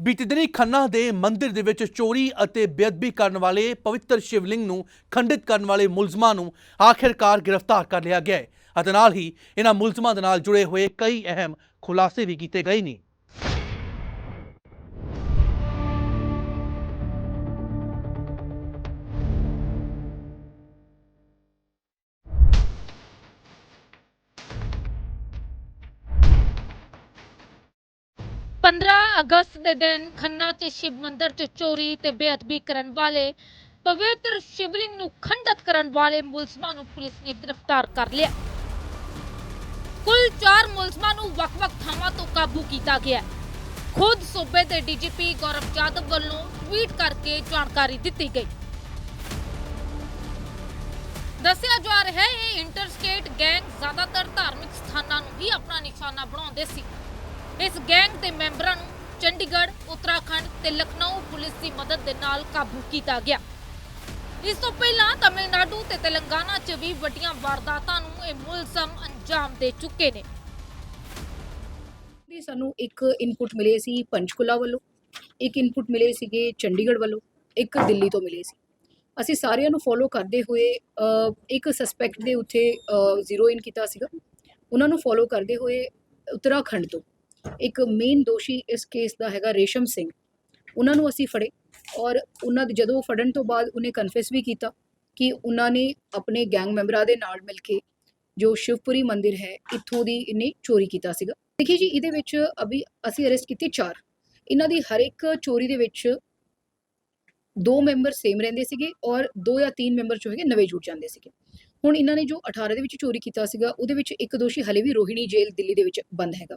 ਬੀਤੇ ਦਿਨੀ ਖੰਨਾ ਦੇ ਮੰਦਿਰ ਦੇ ਵਿੱਚ ਚੋਰੀ ਅਤੇ ਬੇਅਦਬੀ ਕਰਨ ਵਾਲੇ ਪਵਿੱਤਰ ਸ਼ਿਵਲਿੰਗ ਨੂੰ ਖੰਡਿਤ ਕਰਨ ਵਾਲੇ ਮੁਲਜ਼ਮਾਂ ਨੂੰ ਆਖਿਰਕਾਰ ਗ੍ਰਿਫਤਾਰ ਕਰ ਲਿਆ ਗਿਆ ਹੈ ਅਤੇ ਨਾਲ ਹੀ ਇਹਨਾਂ ਮੁਲਜ਼ਮਾਂ ਦੇ ਨਾਲ ਜੁੜੇ ਹੋਏ ਕਈ ਅਹਿਮ ਖੁਲਾਸੇ ਵੀ ਕੀਤੇ ਗਏ ਨੇ। ਪੰਦਰਾਂ ਅਗਸਤ ਦੇ ਦਿਨ ਖੰਨਾ ਤੇ ਸ਼ਿਵ ਮੰਦਿਰ 'ਚ ਚੋਰੀ ਤੇ ਬੇਅਦਬੀ ਕਰਨ ਵਾਲੇ, ਪਵਿੱਤਰ ਸ਼ਿਵਲਿੰਗ ਨੂੰ ਖੰਡਿਤ ਕਰਨ ਵਾਲੇ ਮੁਲਜ਼ਮਾਂ ਨੂੰ ਪੁਲਿਸ ਨੇ ਗ੍ਰਿਫਤਾਰ ਕਰ ਲਿਆ। ਕੁੱਲ 4 ਮੁਲਜ਼ਮਾਂ ਨੂੰ ਵੱਖ-ਵੱਖ ਥਾਵਾਂ ਤੋਂ ਕਾਬੂ ਕੀਤਾ ਗਿਆ। ਖੁਦ ਸੂਬੇ ਦੇ ਡੀਜੀਪੀ ਗੌਰਵ ਜਾਦਵ ਵੱਲੋਂ ਟਵੀਟ ਕਰਕੇ ਜਾਣਕਾਰੀ ਦਿੱਤੀ ਗਈ। ਦੱਸਿਆ ਜਾ ਰਿਹਾ ਹੈ, ਇਹ ਇੰਟਰਸਟੇਟ ਗੈਂਗ ਜ਼ਿਆਦਾਤਰ ਧਾਰਮਿਕ ਸਥਾਨਾਂ ਨੂੰ ਹੀ ਆਪਣਾ ਨਿਸ਼ਾਨਾ ਬਣਾਉਂਦੇ ਸੀ। ਇਸ ਗੈਂਗ ਦੇ ਮੈਂਬਰਾਂ ਨੂੰ ਚੰਡੀਗੜ੍ਹ, ਉੱਤਰਾਖੰਡ ਤੇ ਲਖਨਊ ਪੁਲਿਸ ਦੀ ਮਦਦ ਦੇ ਨਾਲ ਕਾਬੂ ਕੀਤਾ ਗਿਆ। ਇਸ ਤੋਂ ਪਹਿਲਾਂ ਤਮਿਲਨਾਡੂ ਤੇ ਤੇਲੰਗਾਨਾ 'ਚ ਵੀ ਵੱਡੀਆਂ ਵਾਰਦਾਤਾਂ ਨੂੰ ਇਹ ਮੁਲਜ਼ਮ ਅੰਜਾਮ ਦੇ ਚੁੱਕੇ ਨੇ। ਦੀ ਸਾਨੂੰ ਇੱਕ ਇਨਪੁਟ ਮਿਲੇ ਸੀ ਪੰਚਕੁਲਾ ਵੱਲੋਂ, ਇੱਕ ਇਨਪੁਟ ਮਿਲੇ ਸੀਗੇ ਚੰਡੀਗੜ੍ਹ ਵੱਲੋਂ, ਇੱਕ ਦਿੱਲੀ ਤੋਂ ਮਿਲੇ ਸੀ। ਅਸੀਂ ਸਾਰਿਆਂ ਨੂੰ ਫੋਲੋ ਕਰਦੇ ਹੋਏ ਇੱਕ ਸਸਪੈਕਟ ਦੇ ਉੱਤੇ ਜ਼ੀਰੋ ਇਨ ਕੀਤਾ ਸੀਗਾ। ਉਹਨਾਂ ਨੂੰ ਫੋਲੋ ਕਰਦੇ ਹੋਏ ਉੱਤਰਾਖੰਡ ਤੋਂ। ਇੱਕ ਮੇਨ ਦੋਸ਼ੀ ਇਸ ਕੇਸ ਦਾ ਹੈਗਾ ਰੇਸ਼ਮ ਸਿੰਘ। ਉਹਨਾਂ ਨੂੰ ਅਸੀਂ ਫੜੇ ਔਰ ਉਹਨਾਂ ਦੇ ਜਦੋਂ ਫੜਨ ਤੋਂ ਬਾਅਦ ਉਹਨੇ ਕਨਫੈਸ ਵੀ ਕੀਤਾ ਕਿ ਉਹਨਾਂ ਨੇ ਆਪਣੇ ਗੈਂਗ ਮੈਂਬਰਾਂ ਦੇ ਨਾਲ ਮਿਲ ਕੇ ਜੋ ਸ਼ਿਵਪੁਰੀ ਮੰਦਿਰ ਹੈ, ਇੱਥੋਂ ਦੀ ਇਹਨੇ ਚੋਰੀ ਕੀਤਾ ਸੀਗਾ। ਦੇਖਿਏ ਜੀ, ਇਹਦੇ ਵਿੱਚ ਅਭੀ ਅਸੀਂ ਅਰੈਸਟ ਕੀਤੇ ਚਾਰ। ਇਹਨਾਂ ਦੀ ਹਰ ਇੱਕ ਚੋਰੀ ਦੇ ਵਿੱਚ ਦੋ ਮੈਂਬਰ ਸੇਮ ਰਹਿੰਦੇ ਸੀਗੇ ਔਰ ਦੋ ਜਾਂ ਤਿੰਨ ਮੈਂਬਰ ਜੋ ਹੈਗੇ ਨਵੇਂ ਜੁੜ ਜਾਂਦੇ ਸੀਗੇ। ਹੁਣ ਇਹਨਾਂ ਨੇ ਜੋ 18 ਦੇ ਵਿੱਚ ਚੋਰੀ ਕੀਤਾ ਸੀਗਾ, ਉਹਦੇ ਵਿੱਚ ਇੱਕ ਦੋਸ਼ੀ ਹਲੇ ਵੀ ਰੋਹਿਣੀ ਜੇਲ੍ਹ ਦਿੱਲੀ ਦੇ ਵਿੱਚ ਬੰਦ ਹੈਗਾ।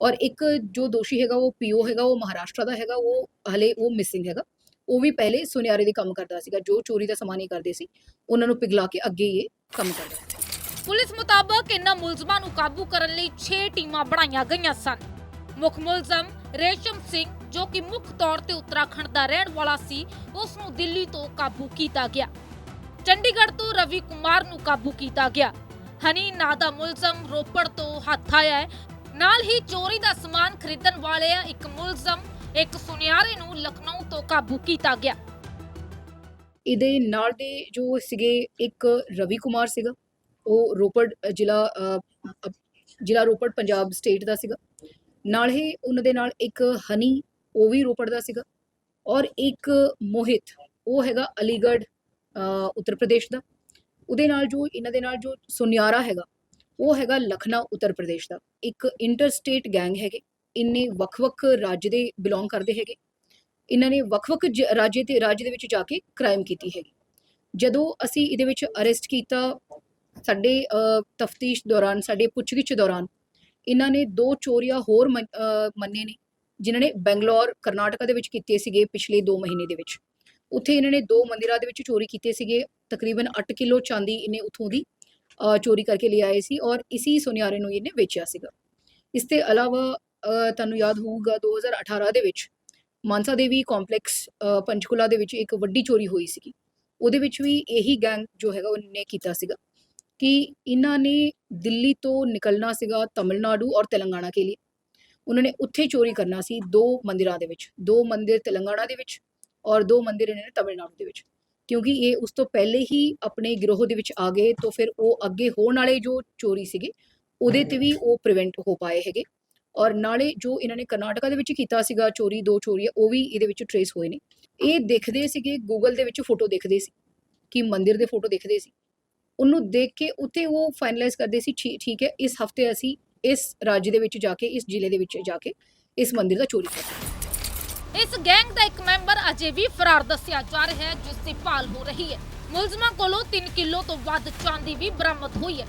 ਔਰ ਇੱਕ ਜੋ ਦੋਸ਼ੀ ਹੈਗਾ, ਉਹ ਪੀਓ ਹੈਗਾ, ਉਹ ਮਹਾਰਾਸ਼ਟਰ ਦਾ ਹੈਗਾ, ਉਹ ਹਲੇ ਉਹ ਮਿਸਿੰਗ ਹੈਗਾ। ਉਹ ਵੀ ਪਹਿਲੇ ਸੁਨਿਆਰੇ ਦੇ ਕੰਮ ਕਰਦਾ ਸੀਗਾ, ਜੋ ਚੋਰੀ ਦਾ ਸਮਾਨ ਹੀ ਕਰਦੇ ਸੀ, ਉਹਨਾਂ ਨੂੰ ਪਿਘਲਾ ਕੇ ਅੱਗੇ ਇਹ ਕੰਮ ਕਰਦਾ ਪੁਲਿਸ ਮੁਤਾਬਕ ਇਨ੍ਹਾਂ ਮੁਲਜ਼ਮਾਂ ਨੂੰ ਕਾਬੂ ਕਰਨ ਲਈ 6 ਟੀਮਾਂ ਬਣਾਈਆਂ ਗਈਆਂ ਸਨ। ਮੁੱਖ ਮੁਲਜ਼ਮ ਰੇਸ਼ਮ ਸਿੰਘ, ਜੋ ਕਿ ਮੁੱਖ ਤੌਰ ਤੇ ਉੱਤਰਾਖੰਡ ਦਾ ਰਹਿਣ ਵਾਲਾ ਸੀ, ਉਸ ਨੂੰ ਦਿੱਲੀ ਤੋਂ ਕਾਬੂ ਕੀਤਾ ਗਿਆ। ਚੰਡੀਗੜ੍ਹ ਤੋਂ ਰਵੀ ਕੁਮਾਰ ਨੂੰ ਕਾਬੂ ਕੀਤਾ ਗਿਆ। ਹਨੀ ਨਾਂ ਦਾ ਮੁਲਜ਼ਮ ਰੋਪੜ ਤੋਂ ਹੱਥ ਆਇਆ ਨਾਲ ਹੀ ਚੋਰੀ ਦਾ ਸਮਾਨ ਖਰੀਦਣ ਵਾਲੇ ਇੱਕ ਮੁਲਜ਼ਮ ਇੱਕ ਸੁਨਿਆਰੇ ਨੂੰ ਲਖਨਊ ਤੋਂ ਕਾਬੂ ਕੀਤਾ ਗਿਆ। ਇਹਦੇ ਨਾਲ ਦੇ ਜੋ ਸੀਗੇ ਇੱਕ ਰਵੀ ਕੁਮਾਰ ਸੀਗਾ ਉਹ ਰੋਪੜ ਜ਼ਿਲ੍ਹਾ ਅ, ਜ਼ਿਲ੍ਹਾ ਰੋਪੜ ਪੰਜਾਬ ਸਟੇਟ ਦਾ ਸੀਗਾ। ਨਾਲ ਹੀ ਉਹਨਾਂ ਦੇ ਨਾਲ ਇੱਕ ਹਨੀ ਉਹ ਵੀ ਰੋਪੜ ਦਾ ਸੀਗਾ। ਔਰ ਇੱਕ ਮੋਹਿਤ ਉਹ ਹੈਗਾ ਅਲੀਗੜ੍ਹ ਅ, ਉੱਤਰ ਪ੍ਰਦੇਸ਼ ਦਾ। ਉਹਦੇ ਨਾਲ ਜੋ ਇਹਨਾਂ ਦੇ ਨਾਲ ਜੋ ਸੁਨਿਆਰਾ ਹੈਗਾ ਉਹ ਹੈਗਾ ਲਖਨਊ, ਉੱਤਰ ਪ੍ਰਦੇਸ਼ ਦਾ। ਇੱਕ ਇੰਟਰਸਟੇਟ ਗੈਂਗ ਹੈਗੇ। ਇੰਨੇ ਵੱਖ-ਵੱਖ ਰਾਜ ਦੇ ਬਿਲੋਂਗ ਕਰਦੇ ਹੈਗੇ। ਇਹਨਾਂ ਨੇ ਵੱਖ-ਵੱਖ ਜ- ਰਾਜ ਤੇ, ਰਾਜ ਦੇ ਵਿੱਚ ਜਾ ਕੇ ਕ੍ਰਾਈਮ ਕੀਤੀ ਹੈਗੀ। ਜਦੋਂ ਅਸੀਂ ਇਹਦੇ ਵਿੱਚ ਅਰੈਸਟ ਕੀਤਾ, ਸਾਡੇ ਤਫਤੀਸ਼ ਦੌਰਾਨ, ਸਾਡੇ ਪੁੱਛਗਿੱਛ ਦੌਰਾਨ, ਇਹਨਾਂ ਨੇ ਦੋ ਚੋਰੀਆਂ ਹੋਰ ਮੰਨੇ ਨੇ, ਜਿਨ੍ਹਾਂ ਨੇ ਬੈਂਗਲੌਰ, ਕਰਨਾਟਕਾ ਦੇ ਵਿੱਚ ਕੀਤੇ ਸੀਗੇ ਪਿਛਲੇ 2 ਮਹੀਨੇ ਦੇ ਵਿੱਚ। ਉੱਥੇ ਇਹਨਾਂ ਨੇ ਦੋ ਮੰਦਿਰਾਂ ਦੇ ਵਿੱਚ ਚੋਰੀ ਕੀਤੇ ਸੀਗੇ। ਤਕਰੀਬਨ 8 ਕਿਲੋ ਚਾਂਦੀ ਇਹਨੇ ਉਥੋਂ ਦੀ ਚੋਰੀ ਕਰਕੇ ਲੈ ਆਏ ਸੀ ਔਰ ਇਸੀ ਸੁਨਿਆਰੇ ਨੂੰ ਇਹਨੇ ਵੇਚਿਆ ਸੀਗਾ। ਇਸ ਦੇ ਇਲਾਵਾ ਤੁਹਾਨੂੰ ਯਾਦ ਹੋਊਗਾ 2018 ਦੇ ਵਿੱਚ ਮਾਨਸਾ ਦੇਵੀ ਕੰਪਲੈਕਸ ਪੰਚਕੁਲਾ ਦੇ ਵਿੱਚ ਇੱਕ ਵੱਡੀ ਚੋਰੀ ਹੋਈ ਸੀਗੀ। ਉਹਦੇ ਵਿੱਚ ਵੀ ਇਹੀ ਗੈਂਗ ਜੋ ਹੈਗਾ ਉਹਨੇ ਕੀਤਾ ਸੀਗਾ ਕਿ ਇਹਨਾਂ ਨੇ ਦਿੱਲੀ ਤੋਂ ਨਿਕਲਣਾ ਸੀਗਾ ਤਮਿਲਨਾਡੂ ਔਰ ਤੇਲੰਗਾਨਾ ਕੇ ਲਈ ਉਹਨਾਂ ਨੇ ਉੱਥੇ ਚੋਰੀ ਕਰਨਾ ਸੀ ਦੋ ਮੰਦਿਰਾਂ ਦੇ ਵਿੱਚ, ਦੋ ਮੰਦਿਰ ਤੇਲੰਗਾਨਾ ਦੇ ਵਿੱਚ ਔਰ ਦੋ ਮੰਦਿਰ ਇਹਨਾਂ ਨੇ ਤਮਿਲਨਾਡੂ ਦੇ ਵਿੱਚ। ਕਿਉਂਕਿ ਇਹ ਉਸ ਤੋਂ ਪਹਿਲੇ ਹੀ ਆਪਣੇ ਗਿਰੋਹ ਦੇ ਵਿੱਚ ਆ ਗਏ ਤਾਂ ਫਿਰ ਉਹ ਅੱਗੇ ਹੋਣ ਵਾਲੇ ਜੋ ਚੋਰੀ ਸੀਗੇ ਉਹਦੇ ਤੇ ਵੀ ਉਹ ਪ੍ਰੀਵੈਂਟ ਹੋ ਪਾਏ ਹੈਗੇ। ਔਰ ਨਾਲੇ ਜੋ ਇਹਨਾਂ ਨੇ ਕਰਨਾਟਕਾ ਦੇ ਵਿੱਚ ਕੀਤਾ ਸੀਗਾ ਚੋਰੀ ਦੋ ਚੋਰੀਆਂ ਉਹ ਵੀ ਇਹਦੇ ਵਿੱਚ ਟਰੇਸ ਹੋਏ ਨੇ। ਇਹ ਦੇਖਦੇ ਸੀਗੇ ਗੂਗਲ ਦੇ ਵਿੱਚ ਫੋਟੋ ਦੇਖਦੇ ਸੀ ਕਿ ਮੰਦਿਰ ਦੇ ਫੋਟੋ ਦੇਖਦੇ ਸੀ। ਉਹਨੂੰ ਦੇਖ ਕੇ ਉੱਤੇ ਉਹ ਫਾਈਨਲਾਈਜ਼ ਕਰਦੇ ਸੀ ਠੀਕ ਹੈ ਇਸ ਹਫ਼ਤੇ ਅਸੀਂ ਇਸ ਰਾਜ ਦੇ ਵਿੱਚ ਜਾ ਕੇ ਇਸ ਜ਼ਿਲ੍ਹੇ ਦੇ ਵਿੱਚ ਜਾ ਕੇ ਇਸ ਮੰਦਿਰ ਦਾ ਚੋਰੀ ਕਰਾਂਗੇ ਇਸ ਗੈਂਗ ਦਾ ਇੱਕ ਮੈਂਬਰ ਅਜੇ ਵੀ ਫਰਾਰ ਦੱਸਿਆ ਜਾ ਰਿਹਾ ਹੈ, ਜਿਸ ਦੀ ਭਾਲ ਹੋ ਰਹੀ ਹੈ। ਮੁਲਜ਼ਮਾਂ ਕੋਲੋਂ 3 ਕਿਲੋ ਤੋਂ ਵੱਧ ਚਾਂਦੀ ਵੀ ਬਰਾਮਦ ਹੋਈ ਹੈ।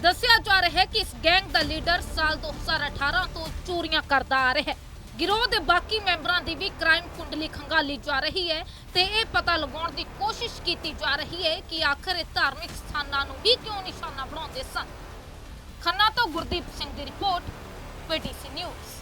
ਦੱਸਿਆ ਜਾ ਰਿਹਾ ਹੈ ਕਿ ਇਸ ਗੈਂਗ ਦਾ ਲੀਡਰ ਸਾਲ 2018 ਤੋਂ ਚੋਰੀਆਂ ਕਰਦਾ ਆ ਰਿਹਾ ਹੈ। ਗਿਰੋਹ ਦੇ ਬਾਕੀ ਮੈਂਬਰਾਂ ਦੀ ਵੀ ਕ੍ਰਾਈਮ ਕੁੰਡਲੀ ਖੰਗਾਲੀ ਜਾ ਰਹੀ ਹੈ ਤੇ ਇਹ ਪਤਾ ਲਗਾਉਣ ਦੀ ਕੋਸ਼ਿਸ਼ ਕੀਤੀ ਜਾ ਰਹੀ ਹੈ ਕਿ ਆਖਰ ਇਹ ਧਾਰਮਿਕ ਸਥਾਨਾਂ ਨੂੰ ਵੀ ਕਿਉਂ ਨਿਸ਼ਾਨਾ ਬਣਾਉਂਦੇ ਸਨ। ਖੰਨਾ ਤੋਂ ਗੁਰਦੀਪ ਸਿੰਘ ਦੀ ਰਿਪੋਰਟ, ਪੀਟੀਸੀ ਨਿਊਜ਼।